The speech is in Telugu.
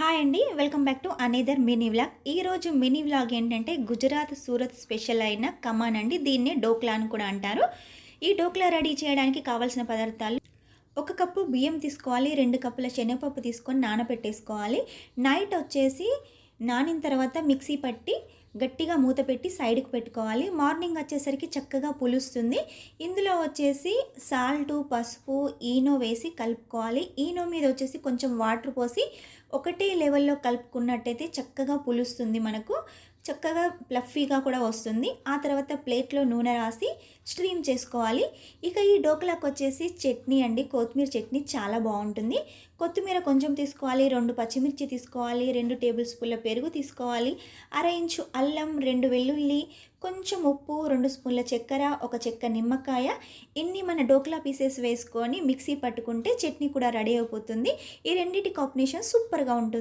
హాయ్ అండి welcome back to another mini vlog ఈరోజు మినీ వ్లాగ్ ఏంటంటే గుజరాత్ సూరత్ స్పెషల్ అయిన కమాన్ అండి దీన్నే డోక్లా అని కూడా అంటారు. ఈ డోక్లా రెడీ చేయడానికి కావాల్సిన పదార్థాలు ఒక కప్పు బియ్యం తీసుకోవాలి రెండు కప్పుల శనగపప్పు తీసుకొని నానబెట్టేసుకోవాలి. నైట్ వచ్చేసి నానిన తర్వాత మిక్సీ పట్టి గట్టిగా మూత పెట్టి సైడ్కి పెట్టుకోవాలి. మార్నింగ్ వచ్చేసరికి చక్కగా పులుస్తుంది. ఇందులో వచ్చేసి సాల్టు పసుపు ఈనో వేసి కలుపుకోవాలి. ఈనో మీద వచ్చేసి కొంచెం వాటర్ పోసి ఒకటే లెవెల్లో కలుపుకున్నట్టయితే చక్కగా పులుస్తుంది మనకు. చక్కగా ప్లఫీగా కూడా వస్తుంది. ఆ తర్వాత ప్లేట్లో నూనె రాసి స్ట్రీమ్ చేసుకోవాలి. ఇక ఈ డోకలాకు వచ్చేసి చట్నీ అండి. కొత్తిమీర చట్నీ చాలా బాగుంటుంది. కొత్తిమీర కొంచెం తీసుకోవాలి. రెండు పచ్చిమిర్చి తీసుకోవాలి. రెండు టేబుల్ స్పూన్ల పెరుగు తీసుకోవాలి. అర ఇంచు అల్లం రెండు వెల్లుల్లి కొంచెం ఉప్పు రెండు స్పూన్ల చక్కెర ఒక చెక్క నిమ్మకాయ. ఇన్ని మన డోక్లా పీసెస్ వేసుకొని మిక్సీ పట్టుకుంటే చట్నీ కూడా రెడీ అయిపోతుంది. ఈ రెండింటి కాంబినేషన్ సూపర్గా ఉంటుంది.